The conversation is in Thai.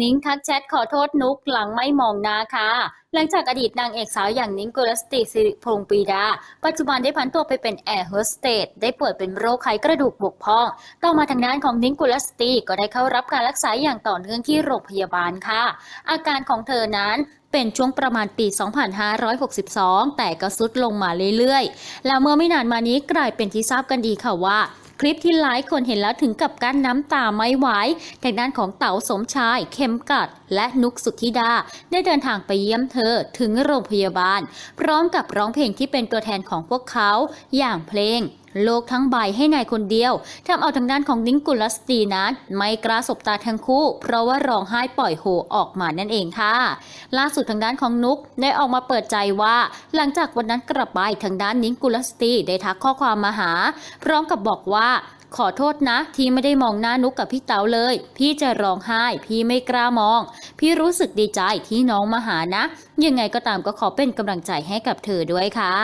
นิ้งทักแชทขอโทษนุกหลังไม่มองหน้าค่ะ หลังจากอดีตนางเอกสาวอย่างนิ้งกุลสตรีสิริพงปีดา ปัจจุบันได้พันตัวไปเป็นแอร์โฮสเตสได้ป่วยเป็นโรคไขกระดูกบกพร่อง ต่อมาทางด้านของนิ้งกุลสตรีก็ได้เข้ารับการรักษาอย่างต่อเนื่องที่โรงพยาบาลค่ะ อาการของเธอนั้นเป็นช่วงประมาณปี 2562 แต่ก็สุดลงมาเรื่อยๆ แล้วเมื่อไม่นานมานี้กลายเป็นที่ทราบกันดีค่ะว่า ลิปที่หลายคนเห็นแล้วถึงกับกั้นน้ำตาไม่ไหวทางด้านของเต๋าสมชาย เข้มกัด และนุกสุธิดา ได้เดินทางไปเยี่ยมเธอถึงโรงพยาบาล พร้อมกับร้องเพลงที่เป็นตัวแทนของพวกเขา อย่างเพลง โลกทั้งใบให้นายคนเดียวทำเอาทางด้านของนิ้งกุลสตรีนั้นไม่กล้าสบตาทั้งคู่ เพราะว่าร้องไห้ปล่อยโฮออกมานั่นเองค่ะ ล่าสุดทางด้านของนุกได้ออกมาเปิดใจว่า หลังจากวันนั้นกลับไปทางด้านนิ้งกุลสตรีได้ทักข้อความมาหา พร้อมกับบอกว่าขอโทษนะ ที่ไม่ได้มองหน้านุกกับพี่เต๋าเลย พี่จะร้องไห้ พี่ไม่กล้ามอง พี่รู้สึกดีใจที่น้องมาหานะ ยังไงก็ตามก็ขอเป็นกำลังใจให้กับเธอด้วยค่ะ